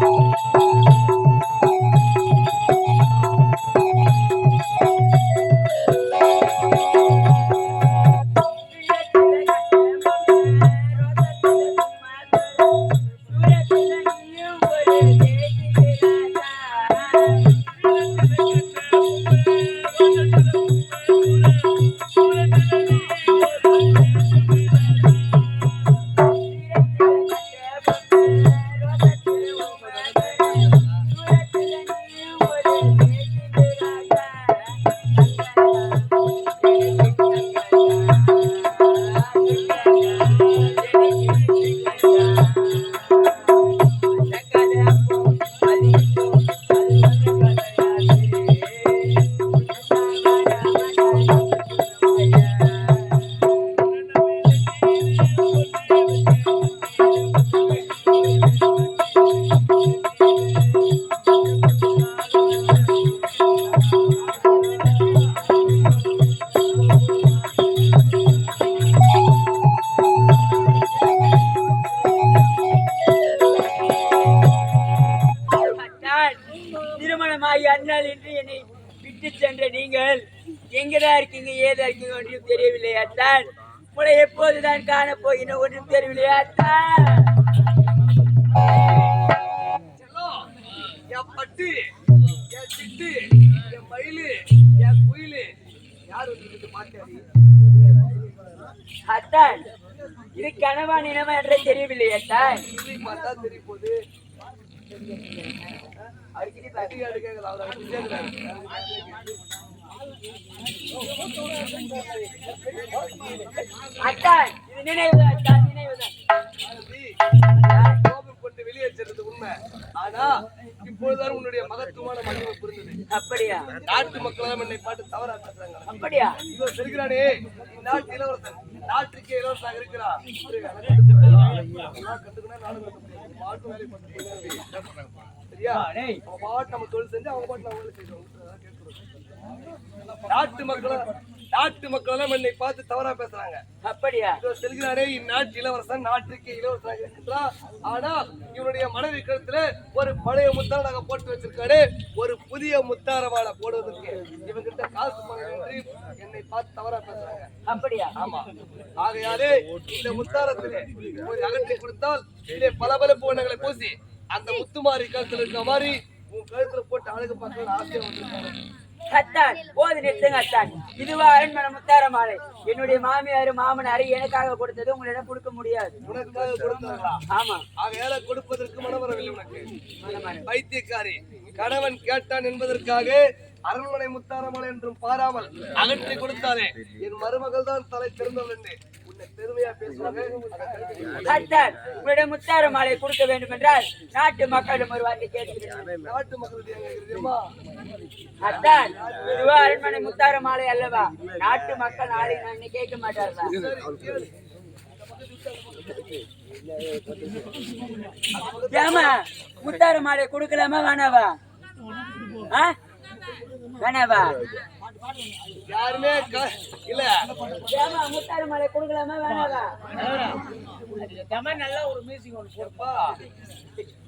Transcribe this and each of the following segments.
நான் திருமணமாகி அண்ணால் என்று என்னை விட்டு சென்ற நீங்கள் எங்கதான் இருக்கீங்க ஏதா இருக்கீங்க ஒன்றும் தெரியவில்லை அத்தான். உங்களை எப்போதுதான் காண போகிறேன் ஒன்றும் தெரியவில்லை அத்தான். என் பட்டு என் சிட்டு என் மயிலு என் குயிலு யார் வந்து மாட்டாரு அத்தான். இது கனவா நினைவா என்றே தெரியவில்லை அத்தான். பார்த்தா தெரிய போகுது அடிக்கடி தட்டியாடு கேட்கல நினைவுதான் நினைவுதான். உண்மை. ஆனா இப்பொழுதுதான் உன்னுடைய மகத்துவமான மகிமை புரிந்தது. அப்படியா? நாட்டு மக்கள் என்னை பாட்டு தவறா பேசுறாங்க. அப்படியா? இவன் செல்கிறானே இந்நாட்டு இளவரசன் நாட்டுக்கு இளவரசனாக இருக்கிறான். கத்துக்கணும் நானும் கத்துக்கிறேன் பாட்டு வேலை பண்ணுறேன் சரியா? அவன் பாட்டு நம்ம தொழில் செஞ்சு அவங்க பாட்டு வேலை செய்யணும் நாட்டு மக்கள் நாட்டு மக்கள் எல்லாம் என்னை பார்த்து தவறா பேசுறாங்க. அப்படியா? செல்கிறாரே இந்நாட்டு இளவரசன் நாட்டுக்கு இளவரசனாக இருக்கின்றான் ஆனா இவனுடைய மனைவி கழுத்துல ஒரு பழைய முத்தார நாங்க போட்டு வச்சிருக்காரு. ஒரு புதிய முத்தாரவாளை போடுவதற்கு. இவங்கிட்ட காசு பணம் என்னை பார்த்து தவறா பேசுறாங்க. அப்படியா? ஆமா. ஆகையாலே இந்த முத்தாரத்திலே ஒரு அகற்றி கொடுத்தால் இதிலே பல பல பூவனங்களை பூசி அந்த முத்துமாரி கழுத்துல இருக்க மாதிரி உன் கழுத்துல போட்டு அழகு பார்க்க ஆசையா வந்திருக்காங்க அத்தான் போது நிறுத்துங்க அத்தான். இதுவா அரண்மனை முத்தார மாலை. என்னுடைய மாமியார் மாமனார் எனக்காக கொடுத்தது உங்களிடம் கொடுக்க முடியாது. ஆமா. ஆகையால கொடுப்பதற்கு மனம் வரவில்லை உனக்கு மனமாறு. பைத்தியக்காரி. கணவன் கேட்டான் என்பதற்காக அரண்மனை முத்தாரமலை என்றும் பாராமல் அகற்றி கொடுத்தானே. என் மருமகள் தான் தலை திறந்தவள் என்று உங்களிடம் முத்தார மாலை கொடுக்க வேண்டும் என்றால் நாட்டு மக்களிடம் ஒரு வார்த்தை கேட்கிறேன். நாட்டு மக்களுடைய? அத்தான் இதுவா அரண்மனை முத்தார மாலை அல்லவா? நாட்டு மக்கள் நாளை நான் கேட்க மாட்டார்களா. ஏமா முத்தார மாலை கொடுக்கலாமா வேணாவா? ஆ? வேணாவா? யாருமே இல்ல. ஏமா முத்தார மாலை கொடுக்கலாமா வேணாவா? அப்பா, பட்டாவுல பத்து பேரும் போய்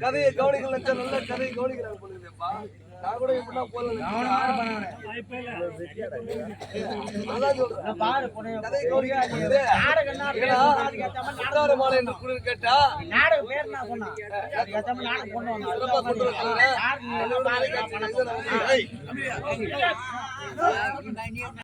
கதையை கவனிக்கல நல்ல கதையை கவனிக்கிறாங்க போலுங்கப்பா நான் கூட போல மாலை என்று குளிர் கேட்டா நாடக பேர் நான் சொன்னேன்